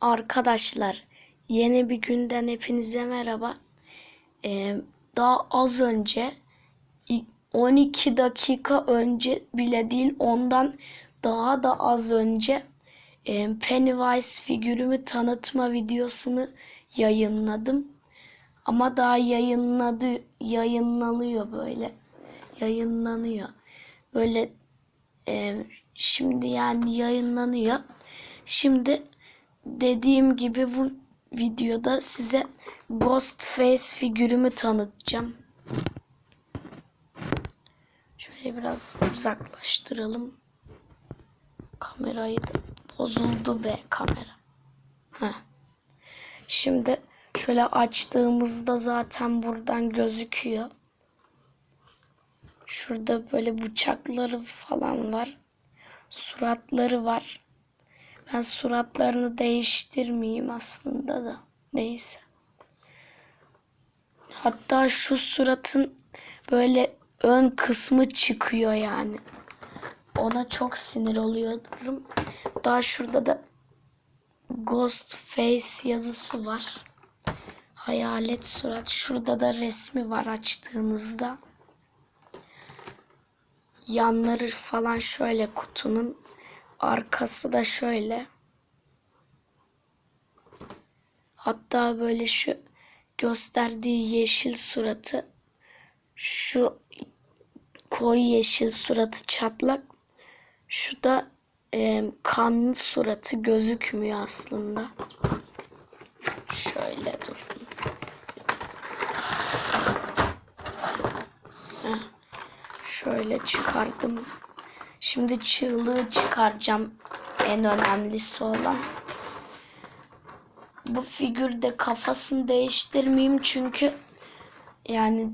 Arkadaşlar yeni bir günden hepinize merhaba. Ee, daha az önce i- 12 dakika önce bile değil ondan daha da az önce e, Pennywise figürümü tanıtma videosunu yayınladım. Ama daha yayınladı yayınlanıyor böyle. Yayınlanıyor. Böyle e, şimdi yani yayınlanıyor. Şimdi dediğim gibi bu videoda size Ghostface figürümü tanıtacağım. Şöyle biraz uzaklaştıralım. Kamerayı da bozuldu be kamera. Heh. Şimdi şöyle açtığımızda zaten buradan gözüküyor. Şurada böyle bıçakları falan var. Suratları var. Ben suratlarını değiştirmeyeyim aslında da. Neyse. Hatta şu suratın böyle ön kısmı çıkıyor yani. Ona çok sinir oluyorum. Daha şurada da Ghost Face yazısı var. Hayalet surat. Şurada da resmi var açtığınızda. Yanları falan şöyle kutunun. Arkası da şöyle. Hatta böyle şu gösterdiği yeşil suratı şu koyu yeşil suratı çatlak. Şu da e, kanlı suratı gözükmüyor aslında. Şöyle durun. Heh, Şöyle çıkardım. Şimdi çığlığı çıkaracağım. En önemlisi olan. Bu figürde kafasını değiştirmeyeyim çünkü yani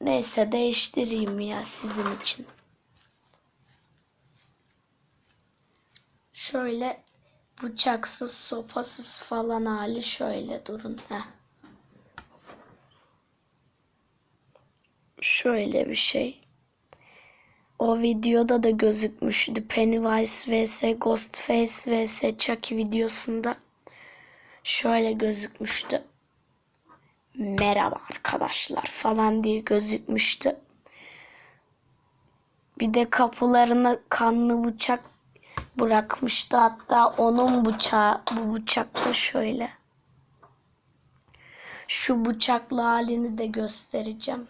neyse değiştireyim ya sizin için. Şöyle bıçaksız, sopasız falan hali şöyle durun. Heh. Şöyle bir şey. O videoda da gözükmüştü. Pennywise vs Ghostface vs Chucky videosunda şöyle gözükmüştü. Merhaba arkadaşlar falan diye gözükmüştü. Bir de kapılarına kanlı bıçak bırakmıştı. Hatta onun bıçağı bu bıçakla şöyle. Şu bıçaklı halini de göstereceğim.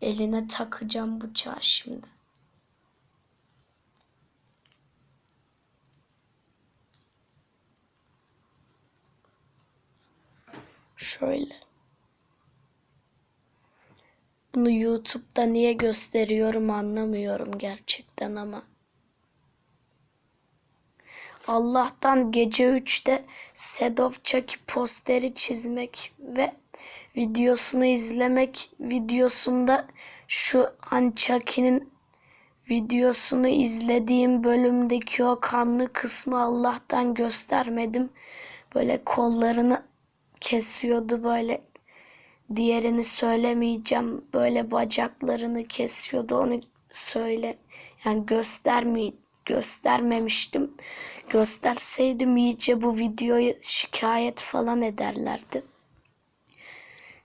Eline takacağım bıçağı şimdi. Şöyle. Bunu YouTube'da niye gösteriyorum anlamıyorum gerçekten ama. Allah'tan gece 3'te Sedof Chucky posteri çizmek ve videosunu izlemek videosunda şu an Chucky'nin videosunu izlediğim bölümdeki o kanlı kısmı Allah'tan göstermedim. Böyle kollarını kesiyordu böyle diğerini söylemeyeceğim. Böyle bacaklarını kesiyordu onu söyle. Yani göstermey göstermemiştim. Gösterseydim iyice bu videoyu şikayet falan ederlerdi.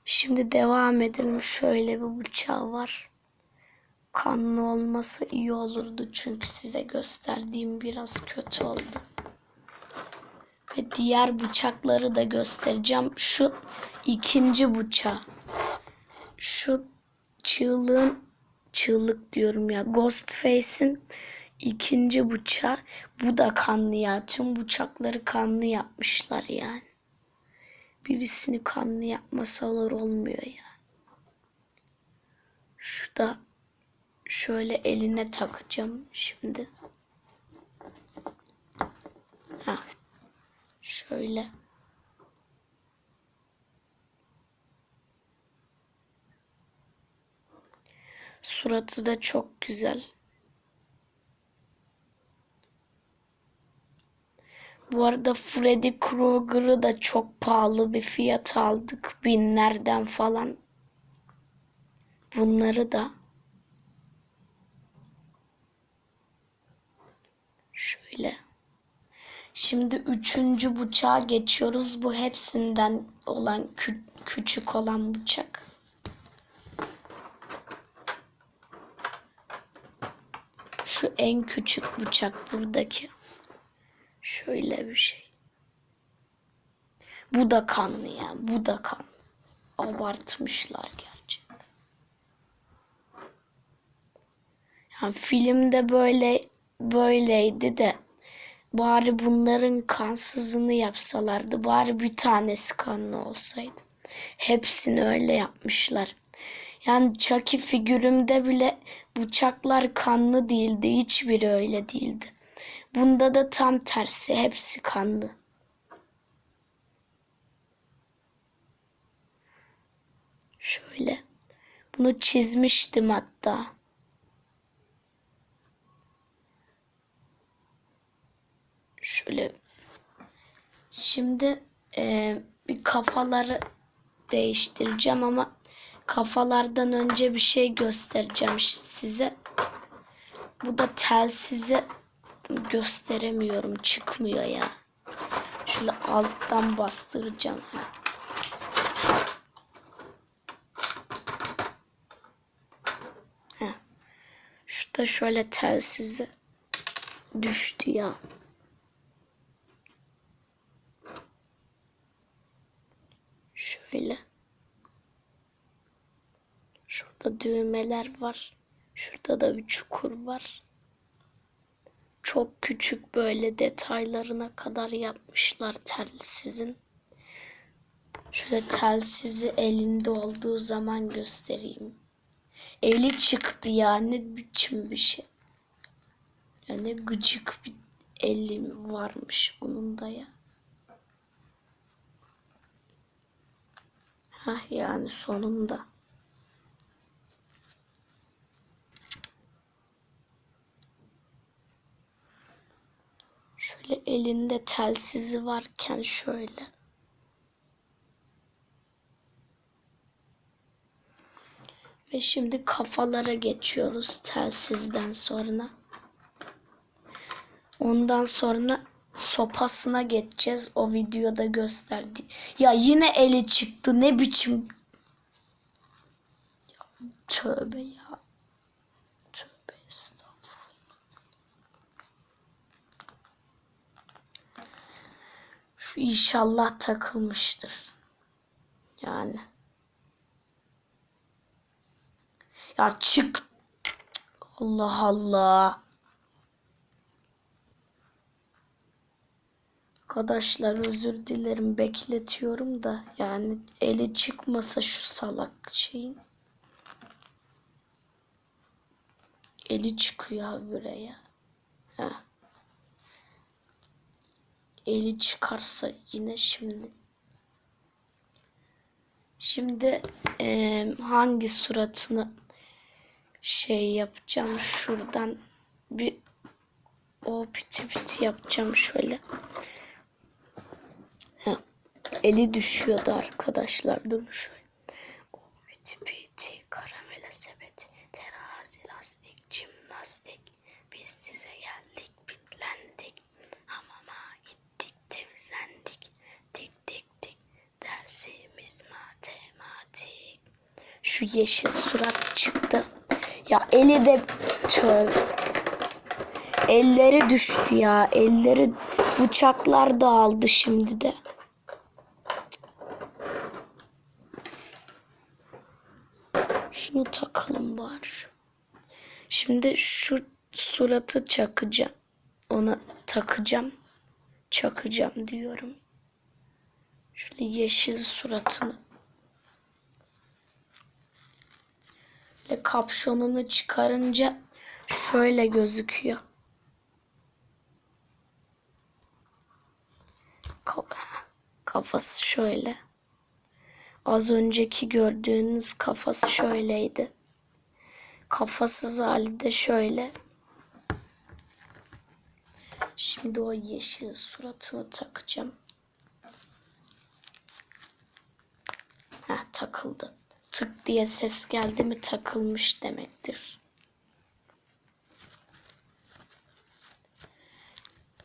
Şimdi devam edelim. Şöyle bir bıçağı var. Kanlı olmasa iyi olurdu çünkü size gösterdiğim biraz kötü oldu. Ve diğer bıçakları da göstereceğim. Şu ikinci bıçağı. Şu çığlığın çığlık diyorum ya. Ghostface'in ikinci bıçağı. Bu da kanlı ya. Tüm bıçakları kanlı yapmışlar yani. Birisini kanlı yapmasalar olmuyor ya. Şu da şöyle eline takacağım şimdi. Ha. Şöyle. Suratı da çok güzel. Bu arada Freddy Krueger'ı da çok pahalı bir fiyat aldık. Binlerden falan. Bunları da şöyle Şimdi üçüncü bıçağa geçiyoruz. Bu hepsinden olan kü- küçük olan bıçak. Şu en küçük bıçak buradaki. Şöyle bir şey. Bu da kanlı ya. Bu da kan. Abartmışlar gerçekten. Yani filmde böyle böyleydi de bari bunların kansızını yapsalardı. Bari bir tanesi kanlı olsaydı. Hepsini öyle yapmışlar. Yani Chucky figürümde bile bıçaklar kanlı değildi. Hiçbiri öyle değildi. Bunda da tam tersi. Hepsi kanlı. Şöyle. Bunu çizmiştim hatta. Şöyle. Şimdi e, bir kafaları değiştireceğim ama kafalardan önce bir şey göstereceğim size. Bu da telsizi gösteremiyorum. Çıkmıyor ya. Şöyle alttan bastıracağım. Heh. Şurada şöyle telsizi düştü ya. Şöyle. Şurada düğmeler var. Şurada da bir çukur var. Çok küçük böyle detaylarına kadar yapmışlar telsizin. Şöyle telsizi elinde olduğu zaman göstereyim. Eli çıktı ya ne biçim bir şey. Yani gıcık bir eli varmış bunun da ya. Hah yani sonunda. Şöyle elinde telsizi varken şöyle. Ve şimdi kafalara geçiyoruz telsizden sonra. Ondan sonra sopasına geçeceğiz. O videoda gösterdi. Ya yine eli çıktı. Ne biçim? Ya, tövbe ya. Tövbe estağfurullah. Şu inşallah takılmıştır. Yani. Ya çık. Allah Allah. Arkadaşlar özür dilerim bekletiyorum da yani eli çıkmasa şu salak şeyin. Eli çıkıyor buraya. Heh. Eli çıkarsa yine şimdi. Şimdi eee, hangi suratını şey yapacağım şuradan bir o piti piti yapacağım şöyle. Eli düşüyordu arkadaşlar. Dur şöyle. O piti piti karamele sepeti terazi lastik jimnastik. Biz size geldik bitlendik. Hamama gittik temizlendik. Tik tik tik dersimiz matematik. Şu yeşil surat çıktı. Ya eli de tövbe. Elleri düştü ya. Elleri bıçaklar dağıldı şimdi de Şunu takalım şu. Şimdi şu suratı çakacağım. Ona takacağım. Çakacağım diyorum. Şöyle yeşil suratını. Böyle kapşonunu çıkarınca şöyle gözüküyor. Ka- Kafası şöyle. Az önceki gördüğünüz kafası şöyleydi. Kafasız hali de şöyle. Şimdi o yeşil suratını takacağım. Heh, takıldı. Tık diye ses geldi mi takılmış demektir.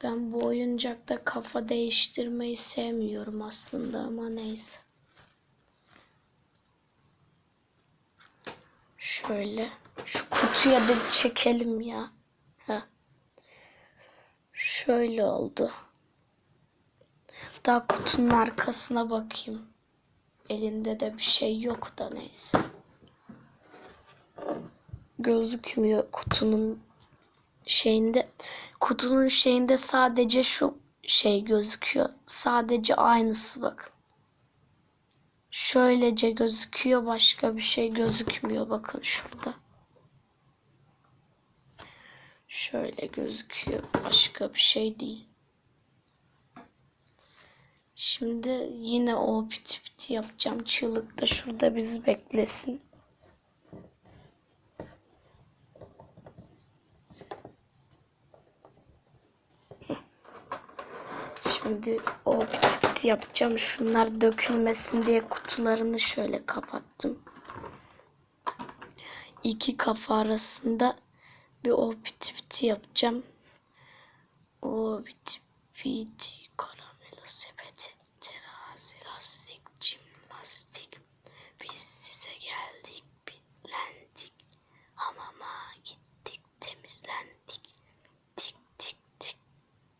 Ben bu oyuncakta kafa değiştirmeyi sevmiyorum aslında ama neyse. Şöyle şu kutuya da çekelim ya. Heh. Şöyle oldu. Daha kutunun arkasına bakayım. Elinde de bir şey yok da neyse. Gözükmüyor kutunun şeyinde. Kutunun şeyinde sadece şu şey gözüküyor. Sadece aynısı bakın. Şöylece gözüküyor. Başka bir şey gözükmüyor. Bakın şurada. Şöyle gözüküyor. Başka bir şey değil. Şimdi yine o piti piti yapacağım. Çığlık da şurada bizi beklesin. Şimdi o piti yapacağım. Şunlar dökülmesin diye kutularını şöyle kapattım. İki kafa arasında bir o piti piti yapacağım. O piti piti karamela sepeti terazi lastik cimnastik biz size geldik bitlendik hamama gittik temizlendik tik tik tik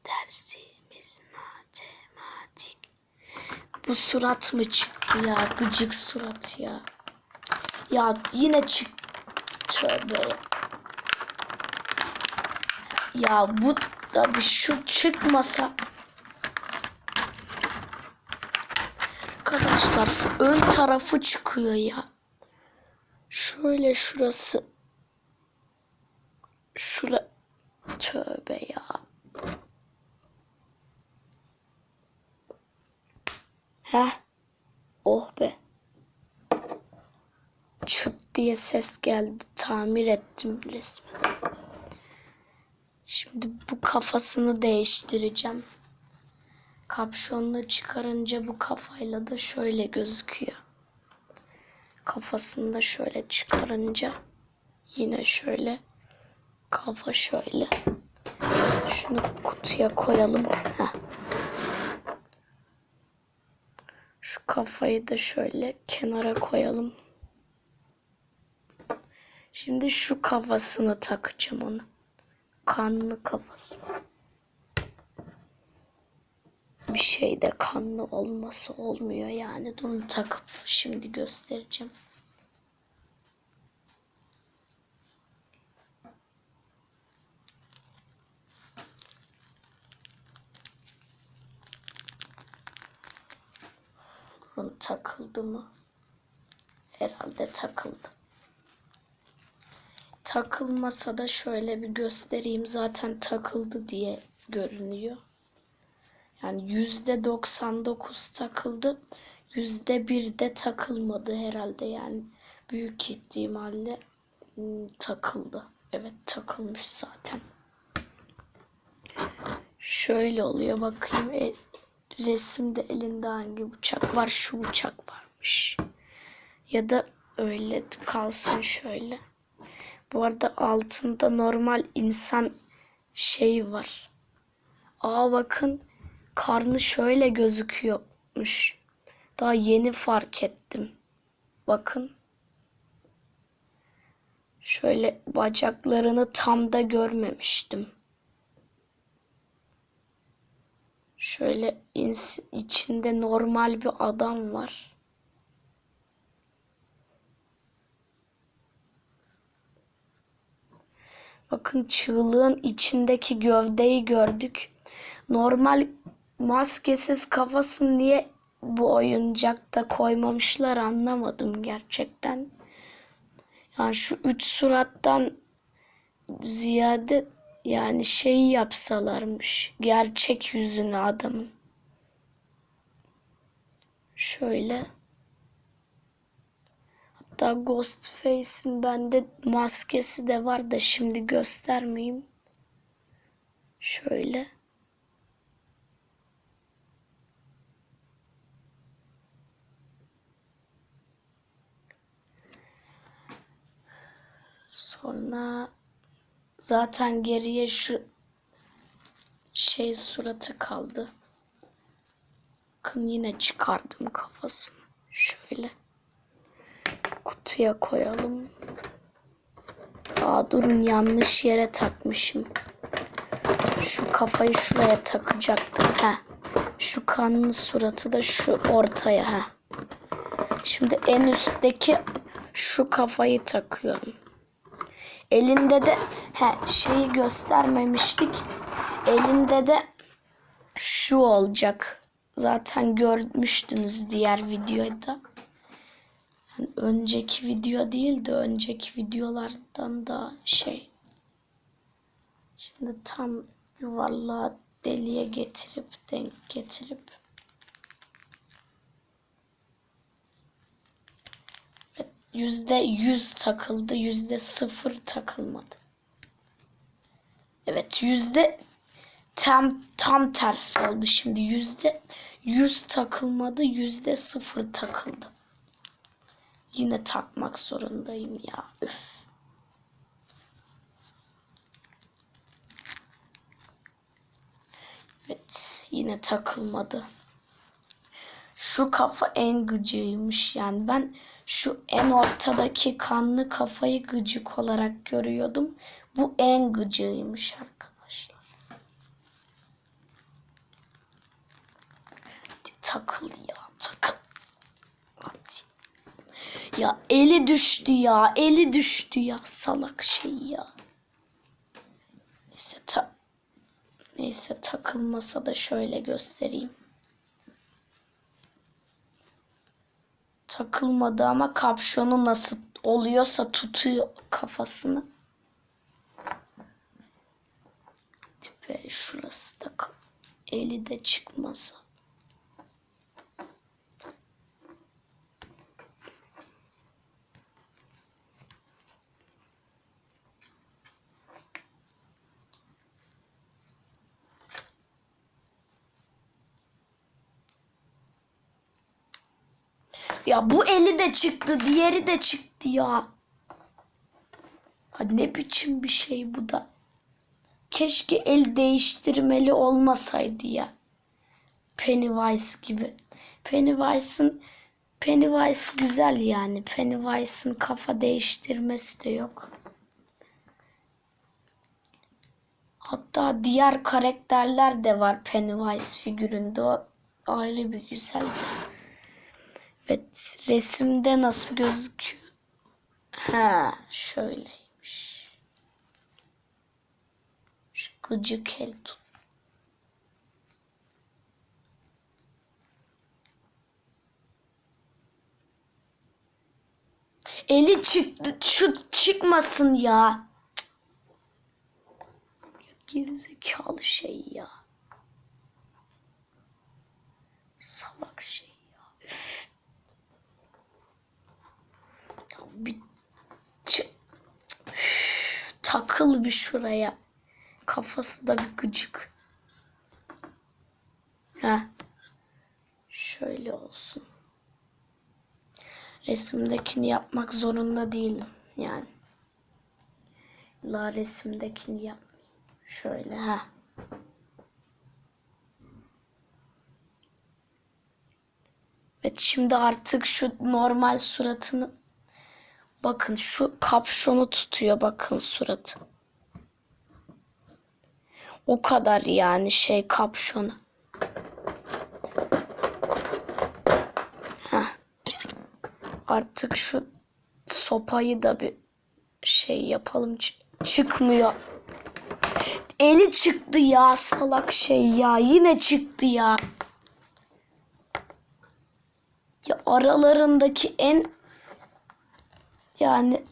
dersimiz matematik bu surat mı çıktı ya gıcık surat ya ya yine çık tövbe ya bu da bir şu çıkmasa Arkadaşlar şu ön tarafı çıkıyor ya. Şöyle şurası. Şura. Tövbe ya. Heh. Oh be. Çıt diye ses geldi. Tamir ettim resmen. Şimdi bu kafasını değiştireceğim. Kapşonunu çıkarınca bu kafayla da şöyle gözüküyor. Kafasını da şöyle çıkarınca yine şöyle kafa şöyle. Şunu kutuya koyalım. Heh. Şu kafayı da şöyle kenara koyalım. Şimdi şu kafasını takacağım onu. Kanlı kafası. Bir şeyde kanlı olması olmuyor yani. Bunu takıp şimdi göstereceğim. Bunun takıldı mı? Herhalde takıldı. Takılmasa da şöyle bir göstereyim. Zaten takıldı diye görünüyor. Yani yüzde 99 takıldı. Yüzde bir de takılmadı herhalde yani. Büyük ihtimalle hmm, takıldı. Evet takılmış zaten. Şöyle oluyor bakayım. E, resimde elinde hangi bıçak var? Şu bıçak varmış. Ya da öyle kalsın şöyle. Bu arada altında normal insan şeyi var. Aa bakın karnı şöyle gözüküyormuş. Daha yeni fark ettim. Bakın. Şöyle bacaklarını tam da görmemiştim. Şöyle içinde normal bir adam var. Bakın çığlığın içindeki gövdeyi gördük. Normal maskesiz kafasını niye bu oyuncakta koymamışlar anlamadım gerçekten. Yani şu üç surattan ziyade yani şeyi yapsalarmış. Gerçek yüzünü adamın. Şöyle. Hatta Ghostface'in bende maskesi de var da şimdi göstermeyeyim. Şöyle. Sonra zaten geriye şu şey suratı kaldı. Bakın yine çıkardım kafasını. Şöyle. Kutuya koyalım. Aa durun yanlış yere takmışım. Şu kafayı şuraya takacaktım. He. Şu kanlı suratı da şu ortaya. He. Şimdi en üstteki şu kafayı takıyorum. Elinde de he şeyi göstermemiştik. Elinde de şu olacak. Zaten görmüştünüz diğer videoda. Yani önceki video değil de önceki videolardan da şey. Şimdi tam yuvarlağı deliğe getirip denk getirip yüzde yüz takıldı yüzde sıfır takılmadı. Evet yüzde tam tam tersi oldu şimdi yüzde yüz takılmadı yüzde sıfır takıldı. Yine takmak zorundayım ya üf. Evet yine takılmadı. Şu kafa en gıcığıymış yani ben şu en ortadaki kanlı kafayı gıcık olarak görüyordum. Bu en gıcığıymış arkadaşlar. Hadi takıl ya takıl. Hadi. Ya eli düştü ya eli düştü ya salak şey ya. Neyse ta Neyse takılmasa da şöyle göstereyim. Takılmadı ama kapşonu nasıl oluyorsa tutuyor kafasını. Tipe şurası da eli de çıkmasa. Ya bu eli de çıktı, diğeri de çıktı ya. Ha ne biçim bir şey bu da. Keşke el değiştirmeli olmasaydı ya. Pennywise gibi. Pennywise'ın Pennywise güzel yani. Pennywise'ın kafa değiştirmesi de yok. Hatta diğer karakterler de var Pennywise figüründe. O ayrı bir güzeldi. Evet, resimde nasıl gözüküyor? Ha, şöyleymiş. Şu gıcık el tut. Eli çıktı. Şu çıkmasın ya. Gerizekalı şey ya. Salak şey ya. Üf. Ya bir çı- Üf, takıl bir şuraya. Kafası da bir gıcık. Ha. Şöyle olsun. Resimdekini yapmak zorunda değilim yani. La resimdekini yapmayayım. Şöyle ha. Evet şimdi artık şu normal suratını bakın şu kapşonu tutuyor bakın suratı. O kadar yani şey kapşonu. Heh. Artık şu sopayı da bir şey yapalım. Ç- çıkmıyor. Eli çıktı ya salak şey ya. Yine çıktı ya. Ya aralarındaki en yani.